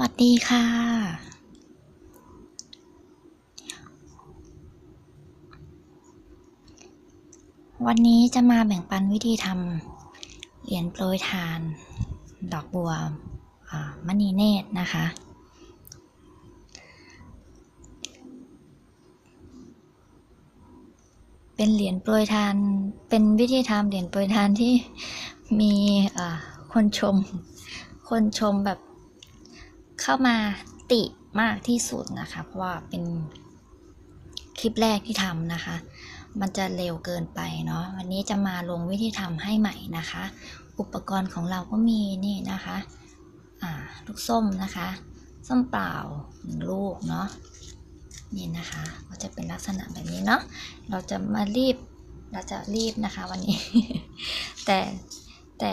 วัสดีค่ะ วันนี้จะมาแบ่งปันวิธีทำเหรียญโปรยทาน ดอกบัวมณีเนตรนะคะ เป็นเหรียญโปรยทาน เป็นวิธีทำเหรียญโปรยทานที่มีคนชม คนชมแบบ เข้ามาติมากที่สุดนะคะ เพราะว่าเป็นคลิปแรกที่ทำนะคะ มันจะเร็วเกินไปเนาะ วันนี้จะมาลงวิธีทำให้ใหม่นะคะ อุปกรณ์ของเราก็มีนี่นะคะอ่าลูกส้มนะคะ ส้มเปล่าหนึ่งลูกเนาะ นี่นะคะ ก็จะเป็นลักษณะแบบนี้เนาะ เราจะมารีบ เราจะรีบนะคะวันนี้ แต่แต่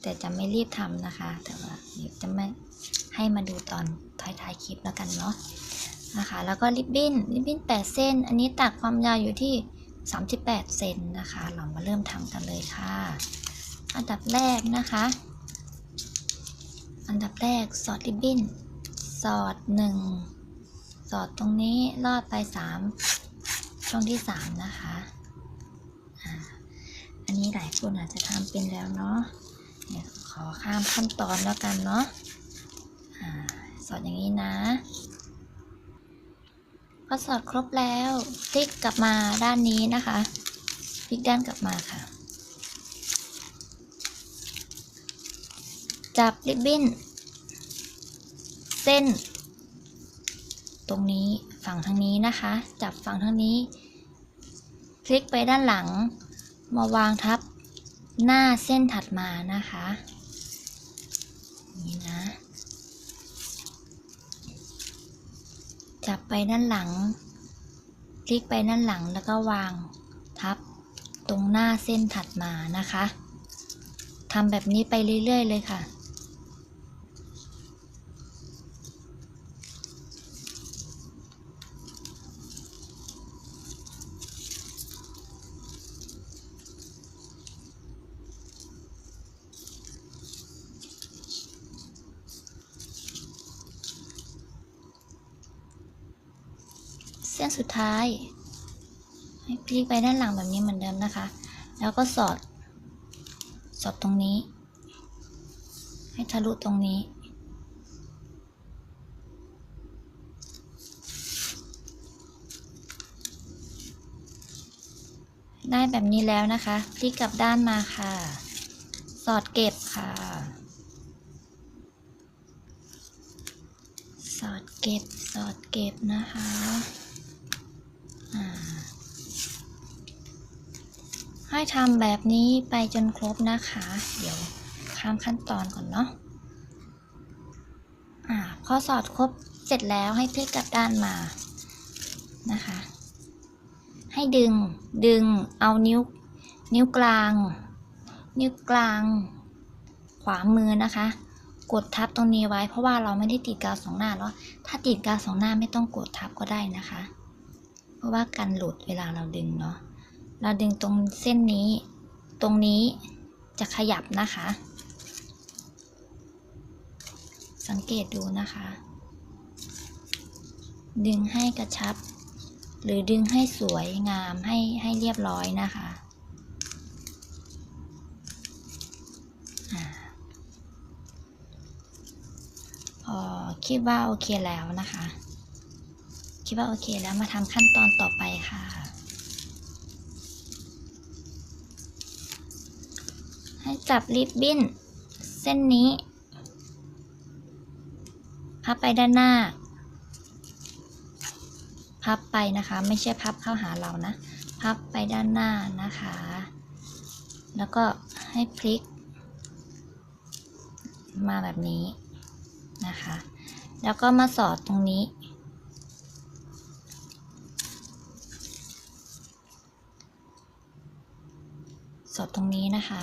แต่จะไม่รีบทำนะคะ แต่ว่าเดี๋ยวจะไม่ให้มาดูตอนท้ายๆคลิปแล้วกันเนาะนะคะ แล้วก็ริบบิ้นริบบิ้น 8 เส้น อันนี้ตัดความยาวอยู่ที่ 38 เซนนะคะ เรามาเริ่มทำกันเลยค่ะ อันดับแรกนะคะ อันดับแรกสอดริบบิ้น สอดหนึ่งสอดตรงนี้ลอดไปสามช่องที่สามนะคะ นนี้หลายคนอาจจะทำเป็นแล้วเนาะเนี่ยขอข้ามขั้นตอนแล้วกันเนาะสอดอย่างนี้นะพอสอดครบแล้วพลิกกลับมาด้านนี้นะคะพลิกด้านกลับมาค่ะ จับริบบิ้น เส้น ตรงนี้ฝั่งทางนี้นะคะ จับฝั่งทางนี้พลิกไปด้านหลัง มาวางทับหน้าเส้นถัดมานะคะนี่นะ จับไปด้านหลัง คลิกไปด้านหลังแล้วก็วางทับตรงหน้าเส้นถัดมานะคะทำแบบนี้ไปเรื่อย ๆ เลยค่ะ เส้นสุดท้ายให้พลิกไปด้านหลังแบบนี้เหมือนเดิมนะคะ แล้วก็สอด สอดตรงนี้ ให้ทะลุตรงนี้ ได้แบบนี้แล้วนะคะ พลิกกลับด้านมาค่ะ สอดเก็บค่ะ สอดเก็บ สอดเก็บนะคะอ่า ให้ทำแบบนี้ไปจนครบนะคะ เดี๋ยวข้ามขั้นตอนก่อนเนาะอ่าพอสอดครบเสร็จแล้วให้พลิกกลับด้านมานะคะ ให้ดึงดึงเอานิ้วนิ้วกลาง นิ้วกลาง ขวามือนะคะ กดทับตรงนี้ไว้ เพราะว่าเราไม่ได้ติดกาวสองหน้าเนาะถ้าติดกาวสองหน้าไม่ต้องกดทับก็ได้นะคะ เพราะว่ากันหลุดเวลาเราดึงเนาะ เราดึงตรงเส้นนี้ ตรงนี้จะขยับนะคะ สังเกตดูนะคะ ดึงให้กระชับ หรือดึงให้สวยงามให้ให้เรียบร้อยนะคะอ่าพอคิดว่าโอเคแล้วนะคะ คิดว่าโอเคแล้วมาทำขั้นตอนต่อไปค่ะ ให้จับริบบิ้นเส้นนี้ พับไปด้านหน้า พับไปนะคะ ไม่ใช่พับเข้าหาเรานะ พับไปด้านหน้านะคะ แล้วก็ให้พลิก มาแบบนี้นะคะ แล้วก็มาสอดตรงนี้สอดตรงนี้นะคะ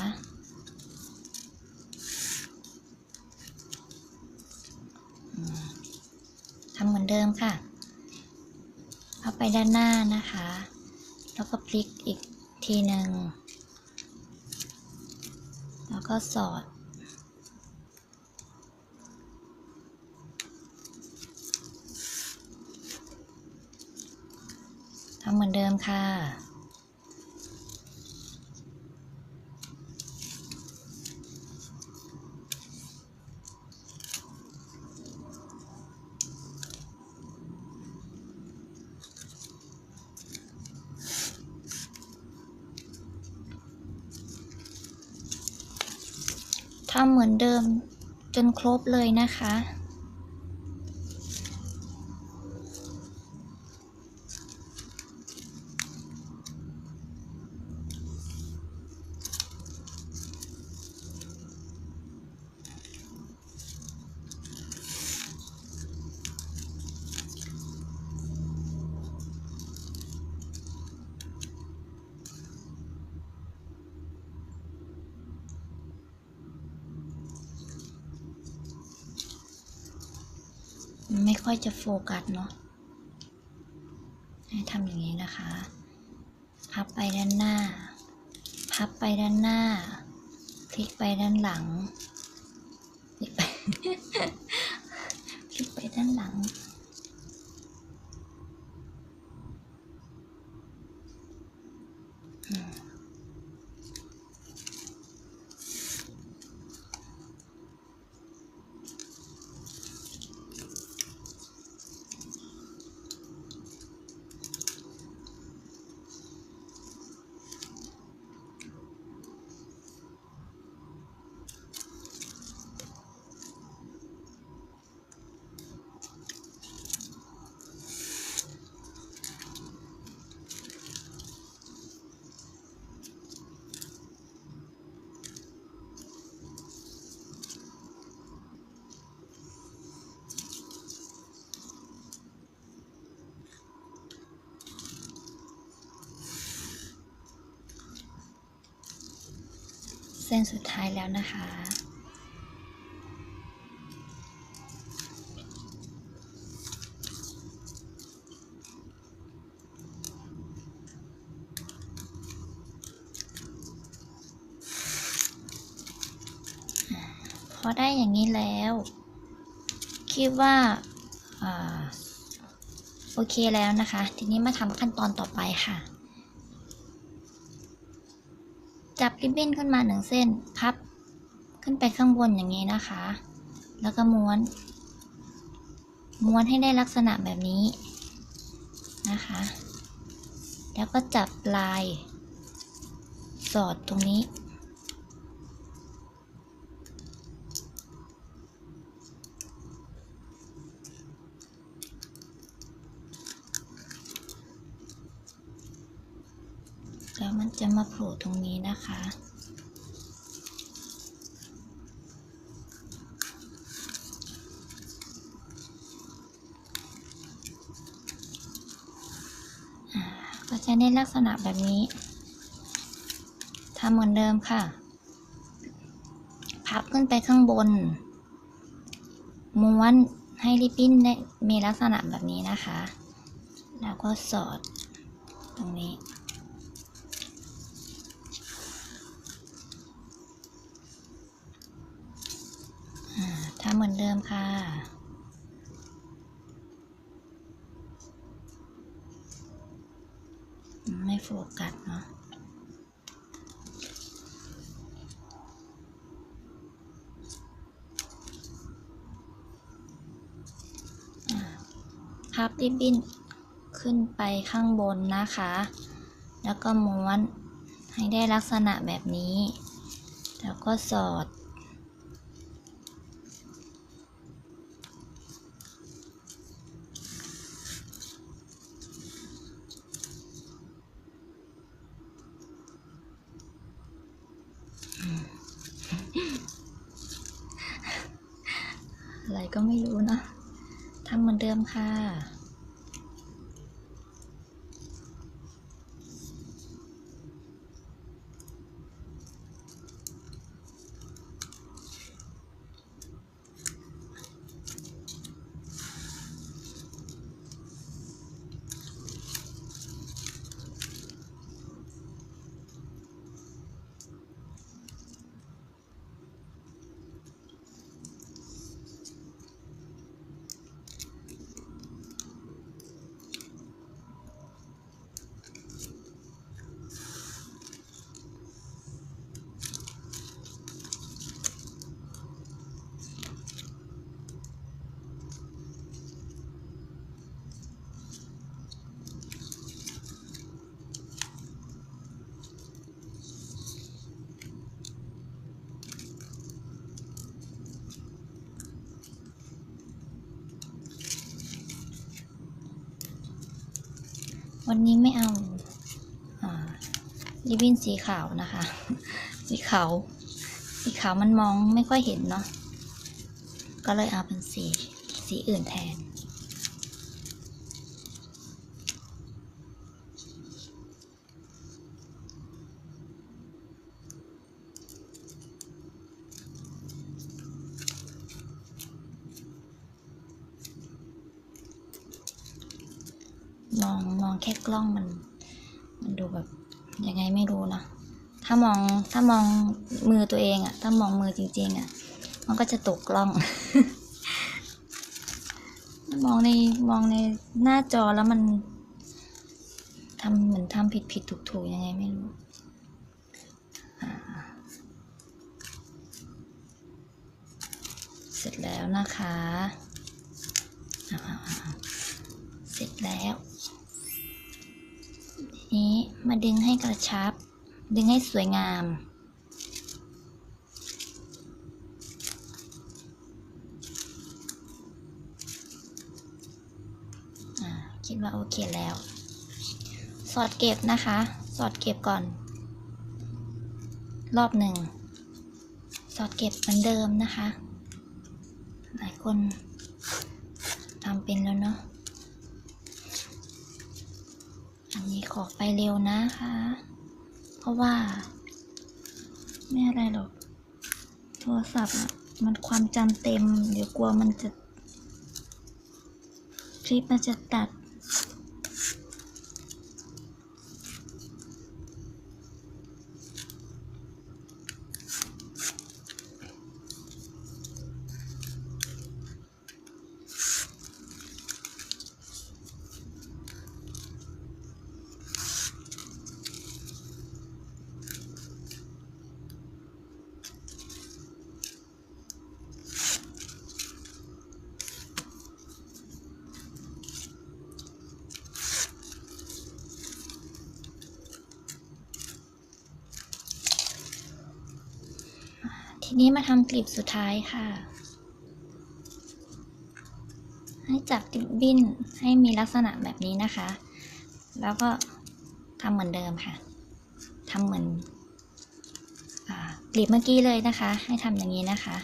เดิมค่ะ เอาไปด้านหน้านะคะ แล้วก็พลิกอีกทีหนึ่ง แล้วก็สอด ทำเหมือนเดิมค่ะ เดิมจนครบเลยนะคะ ไม่ค่อยจะโฟกัสเนาะให้ทำอย่างนี้นะคะ พับไปด้านหน้า พับไปด้านหน้า พลิกไปด้านหลัง พลิกไปพลิกไปด้านหลัง ส้นสุดท้ายแล้วนะคะ พอได้อย่างนี้แล้ว คิดว่าอ่าโอเคแล้วนะคะ ทีนี้มาทำขั้นตอนต่อไปค่ะ จับริบบิ้นขึ้นมาหนึ่งเส้นพับ ขึ้นไปข้างบนอย่างนี้นะคะ แล้วก็ม้วน ม้วนให้ได้ลักษณะแบบนี้นะคะ แล้วก็จับปลาย สอดตรงนี้ แล้วมัน จะมาโผล่ตรงนี้นะคะ ก็จะได้ลักษณะแบบนี้ทำเหมือนเดิมค่ะ พับขึ้นไปข้างบน ม้วนให้ริบบิ้นได้มีลักษณะแบบนี้นะคะ แล้วก็สอดตรงนี้ อ่าทำ เหมือนเดิมค่ะ ไม่โฟกัสเนาะอ่าพับริบบิ้นขึ้นไปข้างบนนะคะ แล้วก็ม้วนให้ได้ลักษณะแบบนี้ แล้วก็สอด ก็ไม่รู้เนะทำเหมือนเดิมค่ะ วันนี้ไม่เอาริบบิ้นสีขาวนะคะ สีขาว สีขาวมันมองไม่ค่อยเห็นเนาะ ก็เลยเอาเป็นสี สีอื่นแทน มองมอง แค่กล้องมัน มันดูแบบยังไงไม่รู้เนะถ้ามองถ้ามองมือตัวเองอะถ้ามองมือจริง ๆอะมันก็จะตกกล้อง มองในมองในหน้าจอแล้วมันทำเหมือนทำผิดผิดถูกถูกยังไงไม่รู้เสร็จแล้วนะคะ เสร็จแล้ว นี้มาดึงให้กระชับ ดึงให้สวยงาม คิดว่าโอเคแล้ว สอดเก็บนะคะ สอดเก็บก่อน รอบหนึ่ง สอดเก็บเหมือนเดิมนะคะ หลายคนทำเป็นแล้วเนาะ อันนี้ ขอไปเร็วนะคะ เพราะว่า ไม่อะไรหรอก โทรศัพท์มันความจำเต็ม เดี๋ยวกลัวมันจะ คลิปมันจะตัด ทีนี้มาทำกลีบสุดท้ายค่ะ ให้จับริบบิ้นให้มีลักษณะแบบนี้นะคะ แล้วก็ทำเหมือนเดิมค่ะทำเหมือนอกลีบเมื่อกี้เลยนะคะ ให้ทำอย่างนี้นะคะ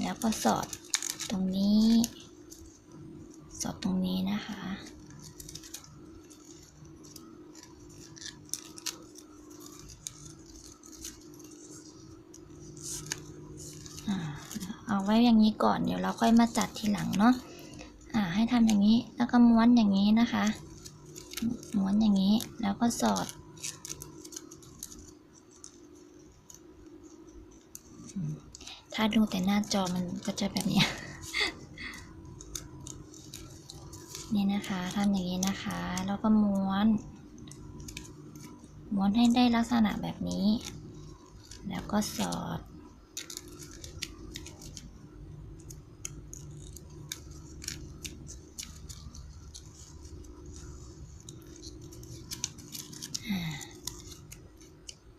แล้วก็สอดตรงนี้ สอดตรงนี้นะคะ อ่าเอา ไว้อย่างนี้ก่อนเดี๋ยวเราค่อยมาจัดทีหลังเนาะอ่าให้ทำอย่างนี้แล้วก็ม้วนอย่างนี้นะคะ ม้วนอย่างนี้แล้วก็สอดถ้าดูแต่หน้าจอมันก็จะแบบนี้นี่นะคะทำอย่างนี้นะคะแล้วก็ม้วน ม้วนให้ได้ลักษณะแบบนี้ แล้วก็สอด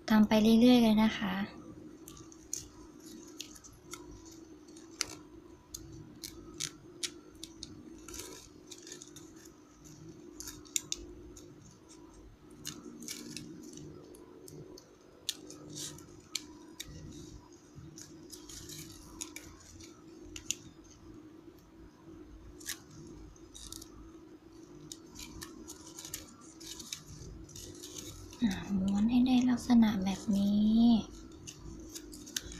ทำไปเรื่อยๆเลยนะคะ อ่าม้วนให้ได้ลักษณะแบบนี้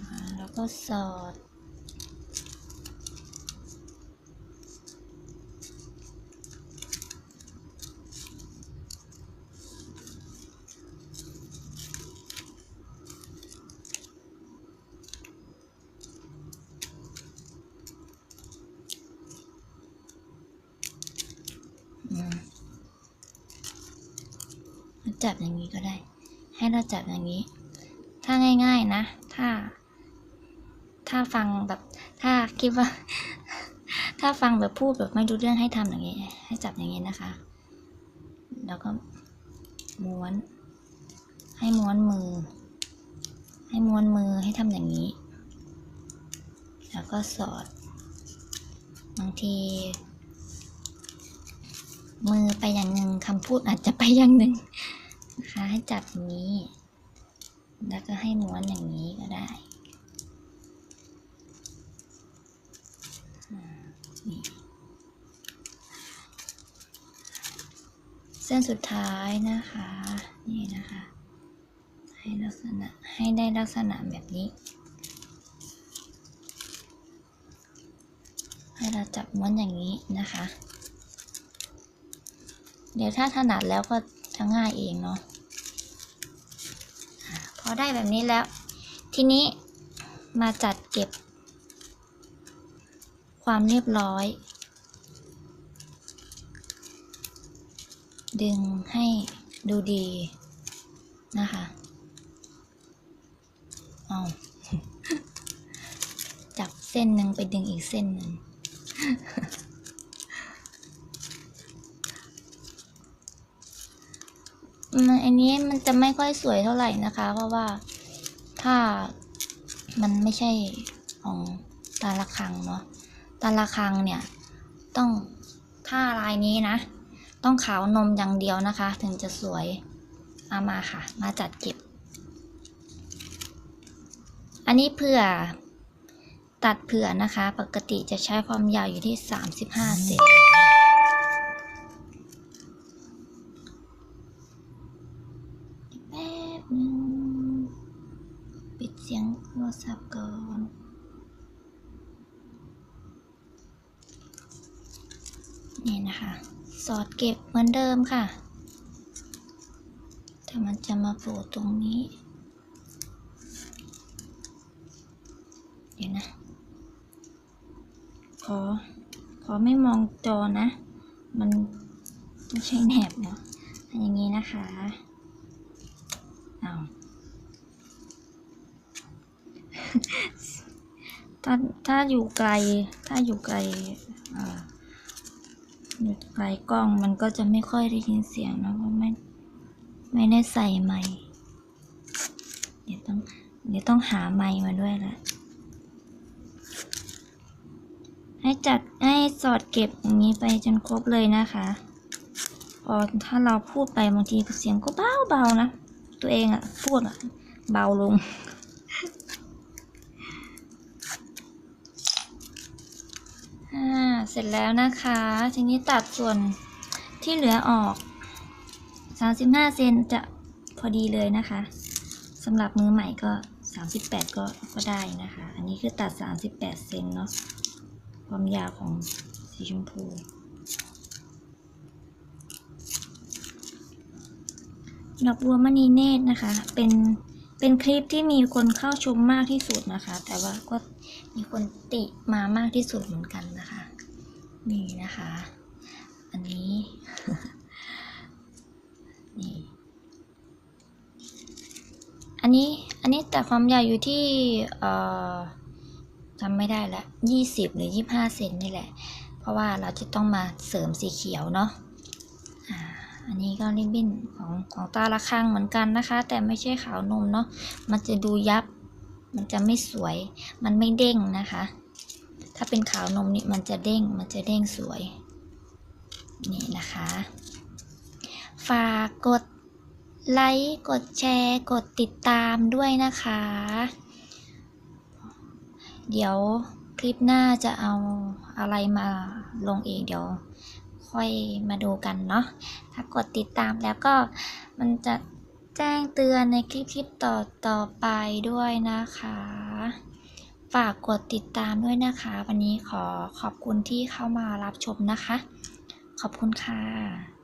อ่าแล้ว ก็สอด จับอย่างนี้ก็ได้ ให้เราจับอย่างนี้ ถ้าง่าย ๆ นะาถ้าฟังแบบ ถ้าคิดว่า ถ้าฟังแบบพูดแบบไม่รู้เรื่องให้ทำอย่างนี้ ให้จับอย่างนี้นะคะ แล้วก็ม้วน ให้ม้วนมือ ให้ม้วนมือให้ทำอย่างนี้ แล้วก็สอด บางที มือไปอย่างหนึ่งคำพูดอาจจะไปอย่างหนึ่งนะคะให้จับอย่างนี้ แล้วก็ให้ม้วนอย่างนี้ก็ได้อ่านี่ เส้นสุดท้ายนะคะ นี่นะคะ ให้ลักษณะให้ได้ลักษณะแบบนี้ ให้เราจับม้วนอย่างนี้นะคะ เดี๋ยวถ้าถนัดแล้วก็จะง่ายเองเนาะอะพอได้แบบนี้แล้ว ทีนี้มาจัดเก็บ ความเรียบร้อย ดึงให้ดูดีนะคะเอาจับเส้นหนึ่งไปดึงอีกเส้นหนึ่งมันอันนี้มันจะไม่ค่อยสวยเท่าไหร่นะคะ เพราะว่าถ้ามันไม่ใช่ของตาละคังเนาะ ตาละครังเนี่ยต้องถ้าลายนี้นะ ต้องขาวนมอย่างเดียวนะคะ ถึงจะสวยเอามาค่ะ มาจัดเก็บ อันนี้เผื่อตัดเผื่อนะคะ ปกติจะใช้ความยาวอยู่ที่ 35 เซนแป๊บนึงปิดเสียงโทรศัพท์ก่อน นี่นะคะ สอดเก็บเหมือนเดิมค่ะ แต่มันจะมาโผล่ตรงนี้ เดี๋ยวนะ ขอ ขอไม่มองจอนะ มันไม่ใช่แหนบเนาะอย่างนี้นะคะเอาถ้าถ้าอยู่ไกล ถ้าอยู่ไกล อยู่ไกลกล้องมันก็จะไม่ค่อยได้ยินเสียงนะเพราะไม่ไม่ได้ใส่ไมค์เดี๋ยวต้องเดี๋ยวต้องหาไมค์มาด้วยละให้จัดให้สอดเก็บอย่างนี้ไปจนครบเลยนะคะพอถ้าเราพูดไปบางทีเสียงก็เบาเบาๆนะ ตัวเองอะพูดอะเบาลง อ่า เสร็จแล้วนะคะ ทีนี้ตัดส่วนที่เหลือออก 35 เซนจะพอดีเลยนะคะสำหรับมือใหม่ก็ 38 ก็ก็ได้นะคะ อันนี้คือตัด 38 เซนเนาะความยาวของสีชมพู ดอกบัวมณีเนตรนะคะ เป็นเป็นคลิปที่มีคนเข้าชมมากที่สุดนะคะ แต่ว่าก็มีคนติมามากที่สุดเหมือนกันนะคะ นี่นะคะ อันนี้ นี่ อันนี้ อันนี้แต่ความยาวอยู่ที่ เอ่อจำไม่ได้ละยี่สิบหรือยี่ห้าเซนนี่แหละ เพราะว่าเราจะต้องมาเสริมสีเขียวเนาะอ่าอันนี้ก็ริบบิ้นของของตาละคังเหมือนกันนะคะ แต่ไม่ใช่ขาวนมเนาะ มันจะดูยับ มันจะไม่สวย มันไม่เด้งนะคะ ถ้าเป็นขาวนมนี่มันจะเด้งมันจะเด้งสวย นี่นะคะ ฝากกดไลค์กดแชร์ กดติดตามด้วยนะคะ เดี๋ยวคลิปหน้าจะเอาอะไรมาลงอีกเดี๋ยว ค่อยมาดูกันเนาะถ้ากดติดตามแล้วก็มันจะแจ้งเตือนในคลิปคลิปต่อต่อไปด้วยนะคะ ฝากกดติดตามด้วยนะคะ วันนี้ขอขอบคุณที่เข้ามารับชมนะคะ ขอบคุณค่ะ